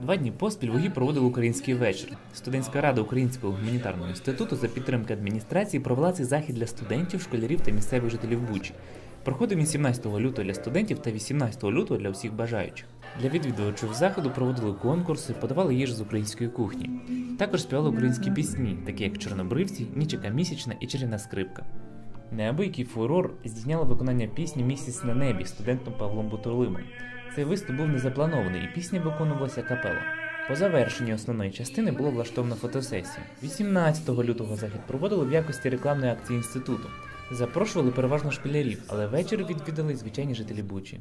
Два дні поспіль ВУГІ проводили український вечір. Студентська рада Українського гуманітарного інституту за підтримки адміністрації провела цей захід для студентів, школярів та місцевих жителів Бучі. Проходив він 17 лютого для студентів та 18 лютого для всіх бажаючих. Для відвідувачів заходу проводили конкурси, подавали їжу з української кухні. Також співали українські пісні, такі як Чорнобривці, Нічика місячна і Чарівна скрипка. Неабиякий фурор здійняло виконання пісні Місяць на небі студентом Павлом Бутурлимом. Цей виступ був незапланований, і пісня виконувалася капело. По завершенні основної частини було влаштовано фотосесія. 18 лютого захід проводили в якості рекламної акції інституту. Запрошували переважно школярів, але вечір відвідали й звичайні жителі Бучі.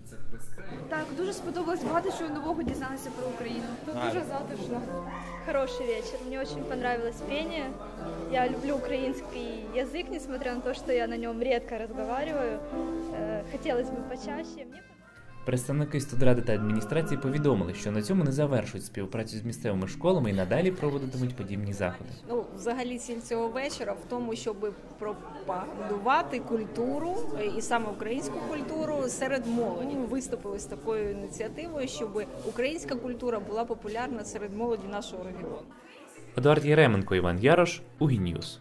Так, дуже сподобалось багато чого нового дізналися про Україну. Тут дуже затишно. Хороший вечер. Мне очень понравилось пение. Я люблю украинский язык, несмотря на то, что я на нем редко разговариваю. Э, Хотелось бы почаще. Представники студради та адміністрації повідомили, що на цьому не завершують співпрацю з місцевими школами і надалі проводитимуть подібні заходи. Ну, взагалі ціль цього вечора в тому, щоб пропагандувати культуру е, і саме українську культуру серед молоді. Ми виступили з такою ініціативою, щоб українська культура була популярна серед молоді нашого регіону. Едуард Єременко, Іван Ярош, Угіньюз.